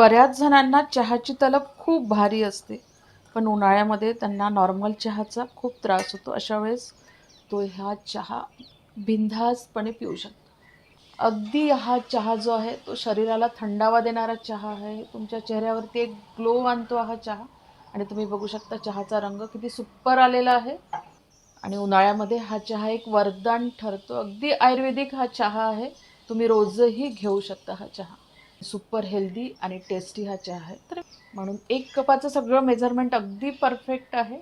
बऱ्याच जणांना चहाची तलब खूप भारी असते पण उन्हाळ्यामध्ये त्यांना नॉर्मल चहाचा खूप त्रास होतो. अशा वेळेस तो हा चहा बिनधास्तपणे पिऊ शकतो. अगदी हा चहा जो आहे तो शरीराला थंडावा देणारा चहा आहे. तुमच्या चेहऱ्यावरती एक ग्लो आणतो हा चहा. आणि तुम्ही बघू शकता चहाचा रंग किती सुपर आलेला आहे. आणि उन्हाळ्यामध्ये हा चहा एक वरदान ठरतो. अगदी आयुर्वेदिक हा चहा आहे. तुम्ही रोजही घेऊ शकता हा चहा. सुपर हेल्दी आणि टेस्टी हा चहा आहे. तर म्हणून एक कपाचं सगळं मेजरमेंट अगदी परफेक्ट आहे.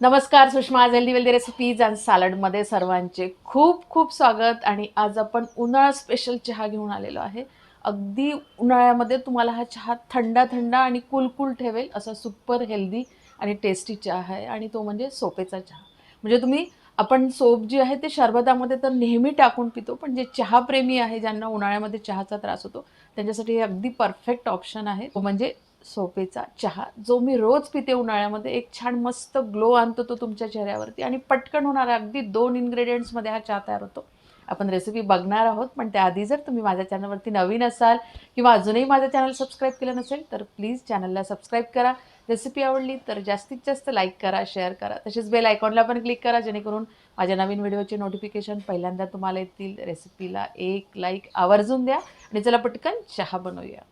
नमस्कार सुषमा आज हेल्दी वेल्दी रेसिपीज अँड सॅलडमध्ये सर्वांचे खूप खूप स्वागत आणि आज आपण उन्हाळा स्पेशल चहा घेऊन आलेलो आहे. अगदी उन्हाळ्यामध्ये तुम्हाला हा चहा थंडा थंडा आणि कुलकुल ठेवेल असा सुपर हेल्दी आणि टेस्टी चहा आहे आणि तो म्हणजे सोपेचा चहा. म्हणजे तुम्ही आपण सोप जी आहे ते शरबतामध्ये तर नेहमी टाकून पितो पण जे चहाप्रेमी आहे ज्यांना उन्हाळ्यामध्ये चहाचा त्रास होतो त्यांच्यासाठी हे अगदी परफेक्ट ऑप्शन आहे. तो म्हणजे सोपेचा चहा जो मी रोज पिते उन्हाळ्यामध्ये एक छान मस्त ग्लो आणतो तो तुमच्या चेहऱ्यावरती आणि पटकन होणारा अगदी दोन इन्ग्रेडियंट्समध्ये हा चहा तयार होतो. आपण रेसिपी बघणार आहोत पण त्याआधी जर तुम्ही माझ्या चॅनलवरती नवीन असाल किंवा अजूनही माझं चॅनल सबस्क्राईब केलं नसेल तर प्लीज चॅनलला सबस्क्राईब करा. रेसिपी आवडली तर जास्तीत जास्त लाईक करा शेअर करा. तसेच बेल आयकॉनला पण क्लिक करा जेणेकरून माझ्या नवीन व्हिडिओचे नोटिफिकेशन पहिल्यांदा तुम्हाला येतील. रेसिपीला एक लाईक आवर्जून द्या. आणि चला पटकन चहा बनवूया.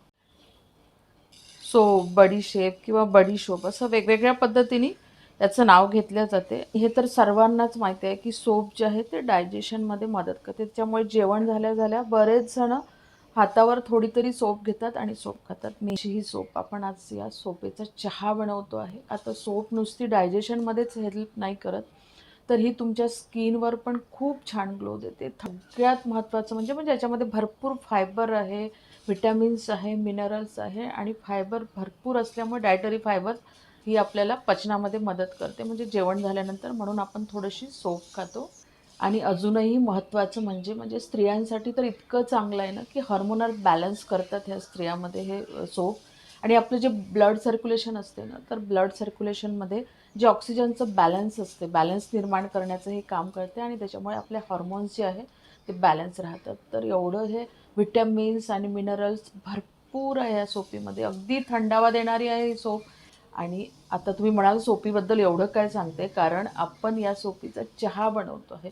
सोप बडीशेप किंवा बडीशोप असं वेगवेगळ्या पद्धतीने त्याचं नाव घेतलं जाते. हे तर सर्वांनाच माहिती आहे की सोप जे आहे ते डायजेशनमध्ये मदत करते. त्याच्यामुळे जेवण झाल्या झाल्या बरेच जण हातावर थोडी तरी सोप घेतात आणि सोप खातात. मेशी ही सोप. आपण आज या सोपेचा चहा बनवतो आहे. आता सोप नुसती डायजेशनमध्येच हेल्प नाही करत. तर ही तुमच्या स्किनवर पण खूप छान ग्लो देते. सगळ्यात महत्त्वाचं म्हणजे म्हणजे याच्यामध्ये भरपूर फायबर आहे व्हिटॅमिन्स आहे मिनरल्स आहे आणि फायबर भरपूर असल्यामुळे डायटरी फायबर ही आपल्याला पचनामध्ये मदत करते. म्हणजे जेवण झाल्यानंतर म्हणून आपण थोडीशी सोप खातो. आणि अजूनही महत्त्वाचं म्हणजे म्हणजे स्त्रियांसाठी तर इतकं चांगलं आहे ना की हार्मोनल बॅलन्स करतात ह्या स्त्रियामध्ये हे सोप आणि आपलं जे ब्लड सर्क्युलेशन असते ना तर ब्लड सर्क्युलेशनमध्ये जे ऑक्सिजनचं बॅलन्स असते बॅलन्स निर्माण करण्याचं हे काम करते आणि त्याच्यामुळे आपले हॉर्मोन्स जे आहे ते बॅलन्स राहतात. तर एवढं हे विटॅमिन्स आणि मिनरल्स भरपूर आहे या सोपीमध्ये अगदी थंडावा देणारी आहे ही सोप आणि आता तुम्ही म्हणाल सोपीबद्दल एवढं काय सांगते कारण आपण या सोपीचा चहा बनवतो आहे.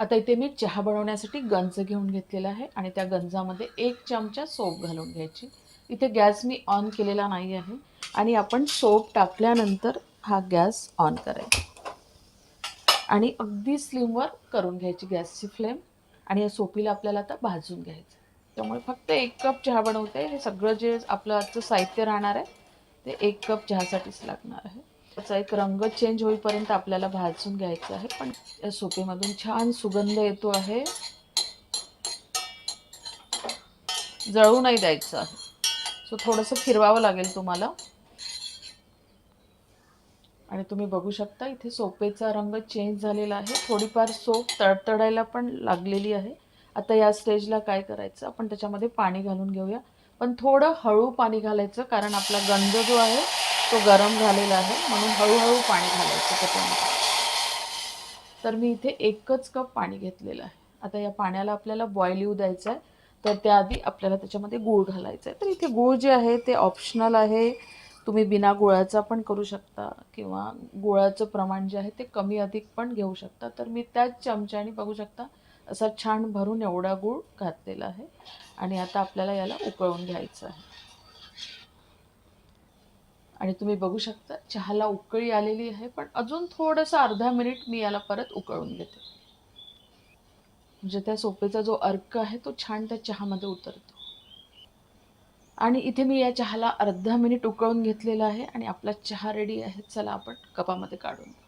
आता इथे मी चहा बनवण्यासाठी गंज घेऊन घेतलेला आहे आणि त्या गंजामध्ये एक चमचा सोप घालून घ्यायची. इथे गॅस मी ऑन केलेला नाही आहे आणि आपण सोप टाकल्यानंतर हा गॅस ऑन करायचा. आणि अगदी स्लिमवर करून घ्यायची गॅसची फ्लेम आणि या सोपीला आपल्याला आता भाजून घ्यायचं त्यामुळे फक्त एक कप चहा बनवते. हे सगळं जे आपलं आजचं साहित्य राहणार आहे ते एक कप चहासाठीच लागणार आहे. त्याचा एक रंग चेंज होईपर्यंत आपल्याला भाजून घ्यायचं आहे. पण या सोपेमधून छान सुगंध येतो आहे. जळू नाही द्यायचं आहे. सो थोडंसं फिरवावं लागेल तुम्हाला. आणि तुम्ही बघू शकता इथे सोपेचा रंग चेंज झालेला आहे. थोडीफार सोप तडतडायला पण लागलेली आहे. आता या स्टेजला काय करायचं? आपण त्याच्यामध्ये पाणी घालून घेऊया. पण थोडं हळू पाणी घालायचं कारण आपला गंज जो आहे तो गरम झालेला आहे. म्हणून हळूहळू पाणी घालायचं त्याच्यामध्ये. तर मी इथे एकच कप पाणी घेतलेलं आहे. आता या पाण्याला आपल्याला बॉईल येऊ द्यायचं आहे. तर त्याआधी आपल्याला त्याच्यामध्ये गूळ घालायचं आहे. तर इथे गूळ जे आहे ते ऑप्शनल आहे. तुम्ही बिना गुळाचा पण करू शकता किंवा गुळाचं प्रमाण जे आहे ते कमी अधिक पण घेऊ शकता. तर मी त्याच चमच्याने बघू शकता. असा छान भरून एवढा गूळ घातलेला आहे. आणि आता आपल्याला याला उकळून घ्यायचं आहे. आणि तुम्ही बघू शकता चहाला उकळी आलेली आहे पण अजून थोडंसं अर्धा मिनिट मी याला परत उकळून घेते. म्हणजे त्या सोपेचा जो अर्क आहे तो छान त्या चहामध्ये उतरतो. आणि इथे मी या चहाला अर्धा मिनिट उकळून घेतलेला आहे आणि आपला चहा रेडी आहे. चला आपण कपामध्ये काढून घेऊ.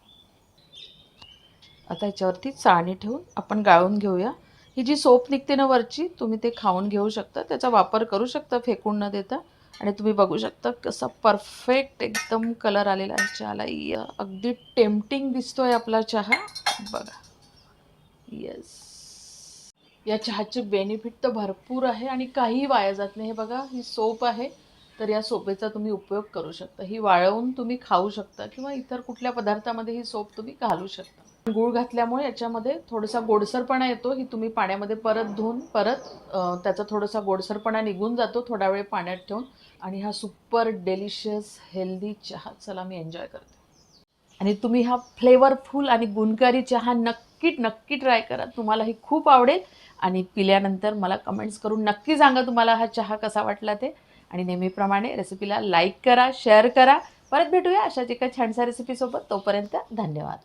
आता याच्यावरती चाळणी ठेवून आपण गाळून घेऊया. ही जी सोप निघते ना वरची तुम्ही ते खाऊन घेऊ शकता. त्याचा वापर करू शकता फेकून न देता. आणि तुम्ही बघू शकता कसा परफेक्ट एकदम कलर आलेला आहे चहाला. अगदी टेम्पटिंग दिसतोय आपला चहा. बघा. येस या चहाचे बेनिफिट तर भरपूर आहे आणि काही वाया जात नाही. हे बघा ही सोप आहे. तर या सोपेचा तुम्ही उपयोग करू शकता. ही वाळवून तुम्ही खाऊ शकता किंवा इतर कुठल्या पदार्थामध्ये ही सोप तुम्ही घालू शकता. गूळ घातल्यामुळे याच्यामध्ये थोडासा गोडसरपणा येतो. ही तुम्ही पाण्यामध्ये परत धुवून परत त्याचा थोडासा गोडसरपणा निघून जातो थोडा वेळ पाण्यात ठेवून. आणि हा सुपर डेलिशियस हेल्दी चहा चला मी एन्जॉय करते. आणि तुम्ही हा फ्लेवरफुल आणि गुणकारी चहा नक्की नक्की ट्राय करा. तुम्हाला ही खूप आवडेल. आणि पिल्यानंतर मला कमेंट्स करून नक्की सांगा तुम्हाला हा चहा कसा वाटला ते. आणि नेहमीप्रमाणे रेसिपीला लाईक करा शेअर करा. परत भेटूया अशाच एका छानशा रेसिपीसोबत तोपर्यंत धन्यवाद.